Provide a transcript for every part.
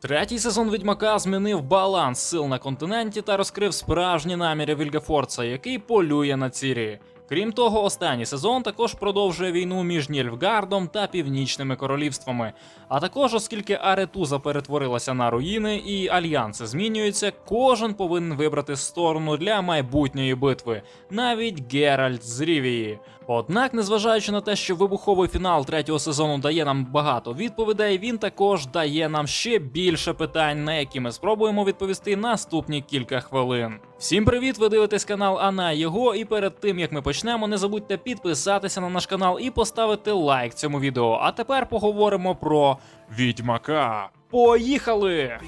Третій сезон Відьмака змінив баланс сил на континенті та розкрив справжні наміри Вільгефорца, який полює на Цірі. Крім того, останній сезон також продовжує війну між Нільфгардом та Північними королівствами. А також, оскільки Аретуза перетворилася на руїни і альянси змінюються, кожен повинен вибрати сторону для майбутньої битви, навіть Геральт з Рівії. Однак, незважаючи на те, що вибуховий фінал третього сезону дає нам багато відповідей, він також дає нам ще більше питань, на які ми спробуємо відповісти наступні кілька хвилин. Всім привіт! Ви дивитесь канал Ана його. І перед тим як ми почнемо, не забудьте підписатися на наш канал і поставити лайк цьому відео. А тепер поговоримо про відьмака. Поїхали!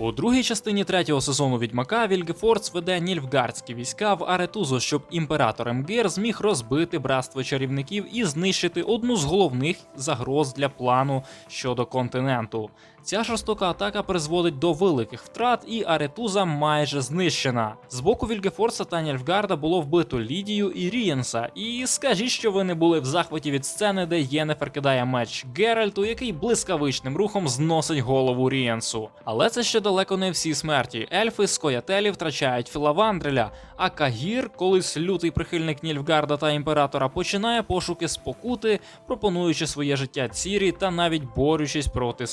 У другій частині третього сезону Відьмака Вільгефордс веде нільфгардські війська в Аретузу, щоб імператор Емгер зміг розбити братство чарівників і знищити одну з головних загроз для плану щодо континенту. Ця жорстока атака призводить до великих втрат, і Аретуза майже знищена. З боку Вільгефорса та Нільфгарда було вбито Лідію і Рієнса. І скажіть, що ви не були в захваті від сцени, де Єнефер кидає меч Геральту, який блискавичним рухом зносить голову Рієнсу. Але це ще далеко не всі смерті. Ельфи з Коятелі втрачають Філавандреля, а Кагір, колись лютий прихильник Нільфгарда та імператора, починає пошуки спокути, пропонуючи своє життя Цірі та навіть борючись проти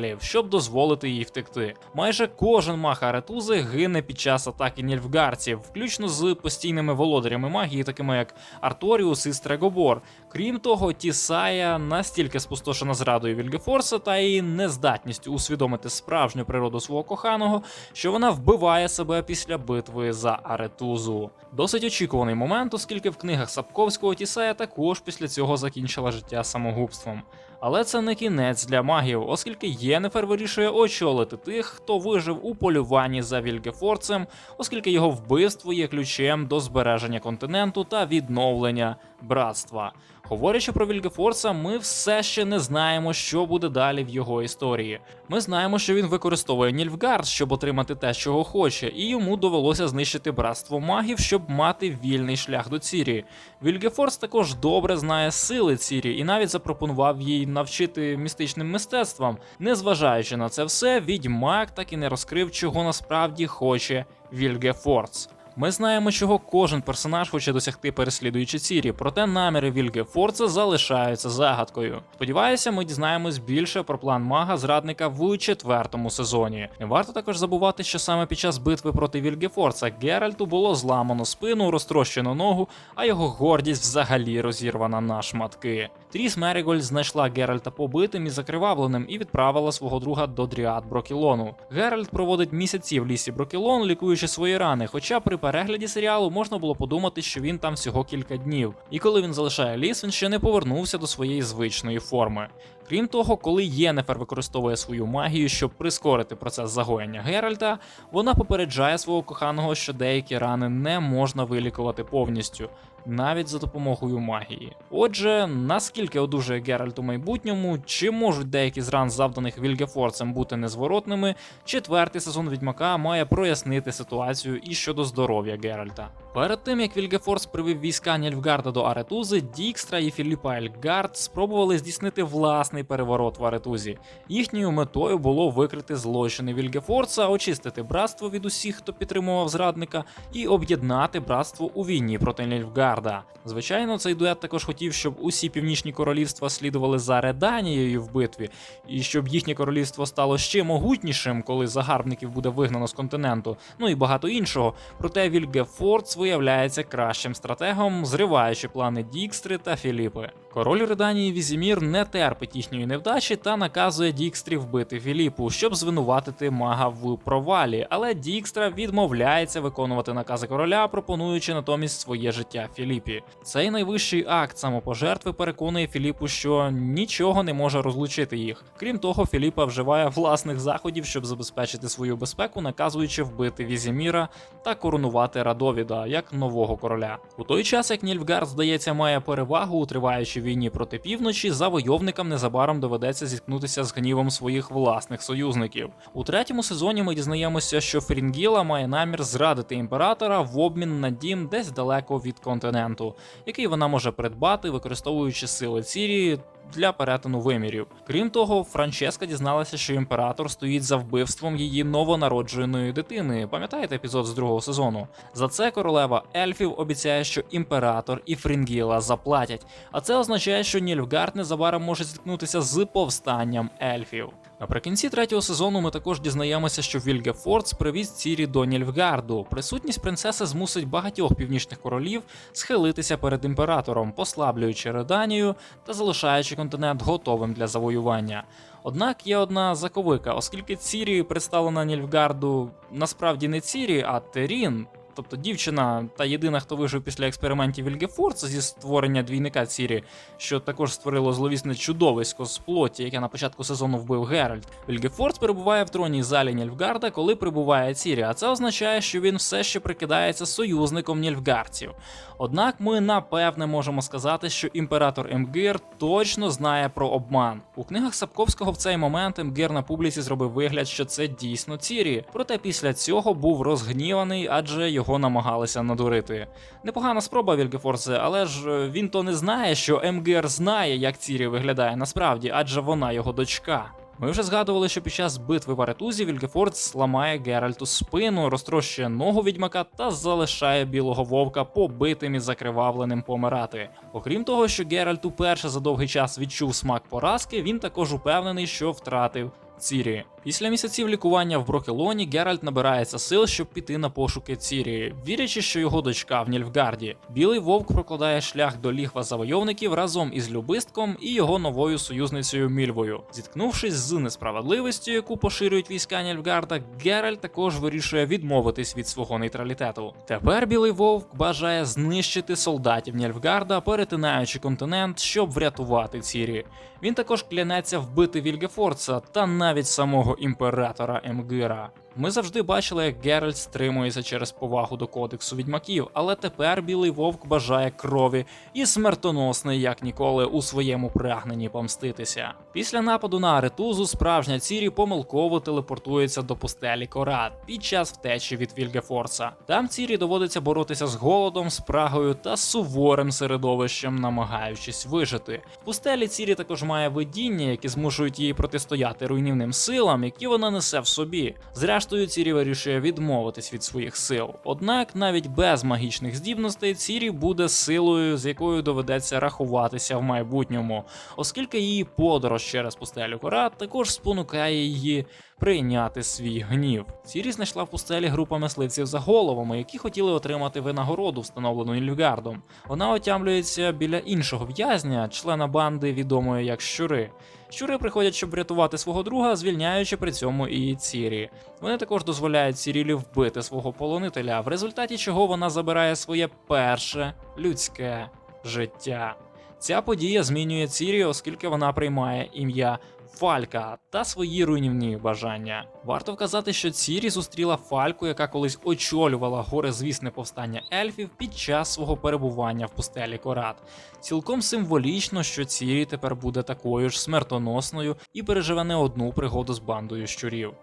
Скоятелів, щоб дозволити їй втекти. Майже кожен маг Аретузи гине під час атаки нільфгарців, включно з постійними володарями магії, такими як Арторіус і Стрегобор. Крім того, Тісая настільки спустошена зрадою Вільгефорса та її нездатністю усвідомити справжню природу свого коханого, що вона вбиває себе після битви за Аретузу. Досить очікуваний момент, оскільки в книгах Сапковського Тісая також після цього закінчила життя самогубством. Але це не кінець для магів, оскільки Єнефер вирішує очолити тих, хто вижив у полюванні за Вільгефорцем, оскільки його вбивство є ключем до збереження континенту та відновлення братства. Говорячи про Вільгефорса, ми все ще не знаємо, що буде далі в його історії. Ми знаємо, що він використовує Нільфгард, щоб отримати те, чого хоче, і йому довелося знищити братство магів, щоб мати вільний шлях до Цірі. Вільгефорс також добре знає сили Цірі і навіть запропонував їй навчити містичним мистецтвам. Незважаючи на це все, відьмак так і не розкрив, чого насправді хоче Вільгефорс. Ми знаємо, чого кожен персонаж хоче досягти переслідуючи Цірі, проте наміри Вільге Форца залишаються загадкою. Сподіваюся, ми дізнаємось більше про план мага зрадника в четвертому сезоні. Не варто також забувати, що саме під час битви проти Вільге Форца Геральту було зламано спину, розтрощено ногу, а його гордість взагалі розірвана на шматки. Тріс Мерігольд знайшла Геральта побитим і закривавленим і відправила свого друга до Дріад Брокілону. Геральт проводить місяці в лісі Брокілон, лікуючи свої рани, хоча при перегляді серіалу можна було подумати, що він там всього кілька днів. І коли він залишає ліс, він ще не повернувся до своєї звичної форми. Крім того, коли Єнефер використовує свою магію, щоб прискорити процес загоєння Геральта, вона попереджає свого коханого, що деякі рани не можна вилікувати повністю, навіть за допомогою магії. Отже, наскільки одужає Геральт у майбутньому, чи можуть деякі з ран, завданих Вільгефорцем, бути незворотними, четвертий сезон Відьмака має прояснити ситуацію і щодо здоров'я Геральта. Перед тим як Вільгефорс привів війська Нільфгарда до Аретузи, Дікстра і Філіпа Ельгард спробували здійснити власний переворот в Аретузі. Їхньою метою було викрити злочини Вільгефорса, очистити братство від усіх, хто підтримував зрадника, і об'єднати братство у війні проти Нільфгарда. Звичайно, цей дует також хотів, щоб усі північні королівства слідували за Реданією в битві, і щоб їхнє королівство стало ще могутнішим, коли загарбників буде вигнано з континенту, ну і багато іншого. Проте Вільгефордс виявляється кращим стратегом, зриваючи плани Дікстри та Філіпи. Король Реданії Візімір не терпить їхньої невдачі та наказує Дікстрі вбити Філіпу, щоб звинуватити мага в провалі. Але Дікстра відмовляється виконувати накази короля, пропонуючи натомість своє життя Філіпі. Цей найвищий акт самопожертви переконує Філіпу, що нічого не може розлучити їх. Крім того, Філіпа вживає власних заходів, щоб забезпечити свою безпеку, наказуючи вбити Візіміра та коронувати Радовіда як нового короля. У той час, як Нільфгард, здається, має перевагу у триваючій війні проти півночі, завойовникам незабаром доведеться зіткнутися з гнівом своїх власних союзників. У третьому сезоні ми дізнаємося, що Ферінгіла має намір зрадити імператора в обмін на дім десь далеко від континенту, який вона може придбати, використовуючи сили Цірії для перетину вимірів. Крім того, Франческа дізналася, що імператор стоїть за вбивством її новонародженої дитини. Пам'ятаєте епізод з другого сезону? За це королева ельфів обіцяє, що імператор і Фрінгіла заплатять. А це означає, що Нільфгард незабаром може зіткнутися з повстанням ельфів. Наприкінці третього сезону ми також дізнаємося, що Вільгефордс привіз Цірі до Нільфгарду. Присутність принцеси змусить багатьох північних королів схилитися перед імператором, послаблюючи Реданію та залишаючи континент готовим для завоювання. Однак є одна заковика, оскільки Цірі представлена Нільфгарду насправді не Цірі, а Терін. Тобто дівчина та єдина, хто вижив після експериментів Вільгефорца зі створення двійника Цірі, що також створило зловісне чудовисько з плоті, яке на початку сезону вбив Геральт. Вільгефорц перебуває в тронній залі Нільфгарда, коли прибуває Цірі, а це означає, що він все ще прикидається союзником нільфгардців. Однак ми напевне можемо сказати, що імператор Емгир точно знає про обман. У книгах Сапковського в цей момент Емгир на публіці зробив вигляд, що це дійсно Цірі. Проте після цього був розгніваний, адже його намагалися надурити. Непогана спроба Вільгефорце, але ж е, він то не знає, що Емгир знає, як Цірі виглядає насправді, адже вона його дочка. Ми вже згадували, що під час битви в Аретузі Вільгефорд зламає Геральту спину, розтрощує ногу відьмака та залишає білого вовка побитим і закривавленим помирати. Окрім того, що Геральт уперше за довгий час відчув смак поразки, він також упевнений, що втратив Цірі. Після місяців лікування в Брокелоні Геральт набирається сил, щоб піти на пошуки Цірі, вірячи, що його дочка в Нільфгарді. Білий вовк прокладає шлях до лігва завойовників разом із Любистком і його новою союзницею Мільвою. Зіткнувшись з несправедливістю, яку поширюють війська Нільфгарда, Геральт також вирішує відмовитись від свого нейтралітету. Тепер білий вовк бажає знищити солдатів Нільфгарда, перетинаючи континент, щоб врятувати Цірі. Він також клянеться вбити Вільгефорца та навіть самого імператора Емгира. Ми завжди бачили, як Геральт стримується через повагу до кодексу відьмаків, але тепер білий вовк бажає крові і смертоносний, як ніколи, у своєму прагненні помститися. Після нападу на Аретузу справжня Цірі помилково телепортується до пустелі Корат під час втечі від Вільгефорца. Там Цірі доводиться боротися з голодом, спрагою та суворим середовищем, намагаючись вижити. В пустелі Цірі також має видіння, які змушують її протистояти руйнівним силам, які вона несе в собі. Зрештою, Цірі вирішує відмовитись від своїх сил. Однак, навіть без магічних здібностей, Цірі буде силою, з якою доведеться рахуватися в майбутньому, оскільки її подорож через пустелю кора також спонукає її прийняти свій гнів. Цірі знайшла в пустелі групу мисливців за головами, які хотіли отримати винагороду, встановлену Нільфгардом. Вона отямлюється біля іншого в'язня, члена банди, відомої як щури. Щури приходять, щоб врятувати свого друга, звільняючи при цьому і Цірі. Вони також дозволяють Цірілі вбити свого полонителя, в результаті чого вона забирає своє перше людське життя. Ця подія змінює Цірі, оскільки вона приймає ім'я Фалька та свої руйнівні бажання. Варто вказати, що Цірі зустріла Фальку, яка колись очолювала горизвісне повстання ельфів під час свого перебування в пустелі Корат. Цілком символічно, що Цірі тепер буде такою ж смертоносною і переживе не одну пригоду з бандою щурів.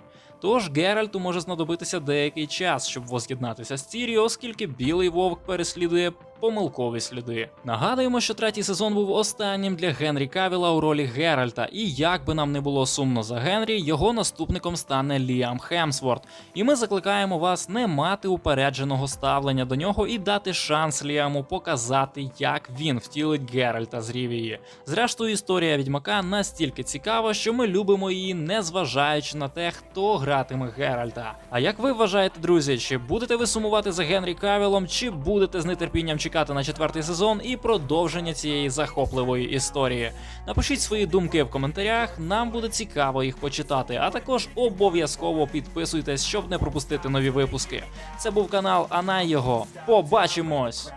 Тож Геральту може знадобитися деякий час, щоб воз'єднатися з Цірі, оскільки білий вовк переслідує помилкові сліди. Нагадуємо, що третій сезон був останнім для Генрі Кавіла у ролі Геральта, і як би нам не було сумно за Генрі, його наступником стане Ліам Хемсворт. І ми закликаємо вас не мати упередженого ставлення до нього і дати шанс Ліаму показати, як він втілить Геральта з Рівії. Зрештою, історія відьмака настільки цікава, що ми любимо її, не зважаючи на те, хто гратиме Геральта. А як ви вважаєте, друзі, чи будете ви сумувати за Генрі Кавілом, чи будете з нетерпінням чекати на четвертий сезон і продовження цієї захопливої історії? Напишіть свої думки в коментарях, нам буде цікаво їх почитати. А також обов'язково підписуйтесь, щоб не пропустити нові випуски. Це був канал Анай його. Побачимось!